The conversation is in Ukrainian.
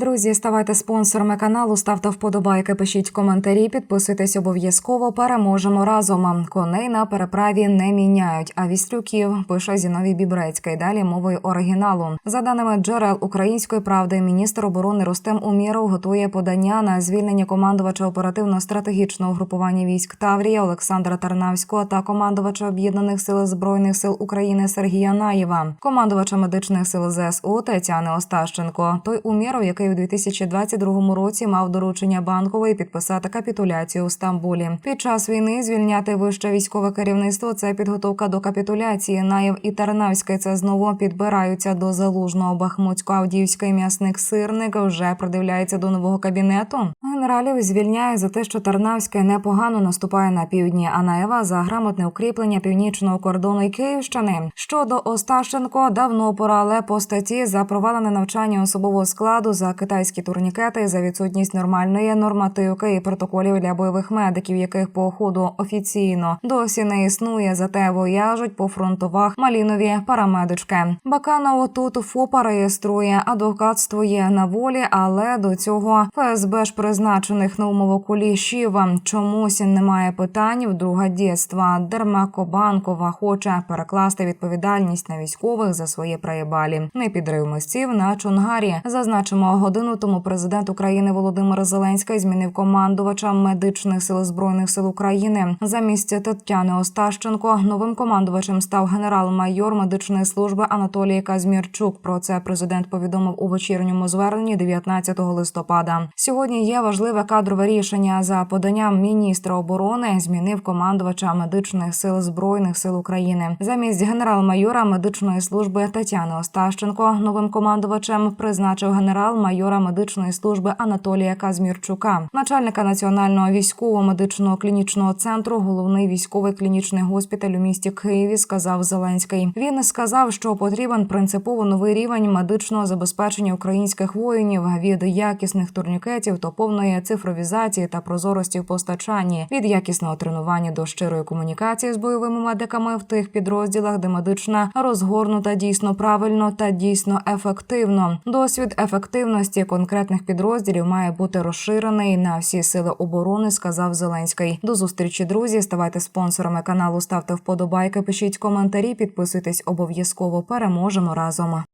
Друзі, ставайте спонсорами каналу, ставте вподобайки, пишіть коментарі, підписуйтесь обов'язково. Переможемо разом. Коней на переправі не міняють. А вістрюків пише Зіновій Бібрецький. Далі мовою оригіналу. За даними джерел української правди, міністр оборони Рустем Умєров готує подання на звільнення командувача оперативно-стратегічного групування військ Таврія Олександра Тарнавського та командувача об'єднаних сил збройних сил України Сергія Наєва, командувача медичних сил ЗСУ Тетяни Остащенко. Той Умєров, який у 2022 році мав доручення банкової підписати капітуляцію у Стамбулі. Під час війни звільняти вище військове керівництво це підготовка до капітуляції. Наєв і Тарнавський це знову підбираються до залужного Бахмутсько-Авдіївський м'ясник сирник вже придивляється до нового кабінету. Генералів звільняє за те, що Тарнавський непогано наступає на півдні, а Наєва за грамотне укріплення північного кордону і Київщини. Щодо Осташенко, давно пора, але по статті за провалене навчання особового складу за китайські турнікети, за відсутність нормальної нормативки і протоколів для бойових медиків, яких по ходу офіційно досі не існує. Зате вояжуть по фронтовах малінові парамедички. Баканов тут ФОПа реєструє адвокатство є на волі, але до цього ФСБ ж призначених на умову кулішів чомусь немає питань. Вдруга дєства Дермакобанкова хоче перекласти відповідальність на військових за свої. Не підрив мисців на Чонгарі. Зазначимо годину тому президент України Володимир Зеленський змінив командувача медичних сил збройних сил України. Замість Тетяни Остащенко новим командувачем став генерал-майор медичної служби Анатолій Казмірчук. Про це президент повідомив у вечірньому зверненні 19 листопада. Сьогодні є важливе кадрове рішення за поданням міністра оборони. Змінив командувача медичних сил збройних сил України. Замість генерал-майора медичної служби Тетяни Остащенко новим командувачем призначив генерал-майора медичної служби Анатолія Казмірчука, начальника національного військово-медичного клінічного центру, головний військовий клінічний госпіталь у місті Києві. Сказав Зеленський. Він сказав, що потрібен принципово новий рівень медичного забезпечення українських воїнів від якісних турнікетів до повної цифровізації та прозорості в постачанні, від якісного тренування до щирої комунікації з бойовими медиками в тих підрозділах, де медична розгорнута дійсно правильно та дійсно ефективно. Досвід ефективності конкретних підрозділів має бути розширений на всі сили оборони, сказав Зеленський. До зустрічі, друзі. Ставайте спонсорами каналу, ставте вподобайки, пишіть коментарі, підписуйтесь обов'язково. Переможемо разом.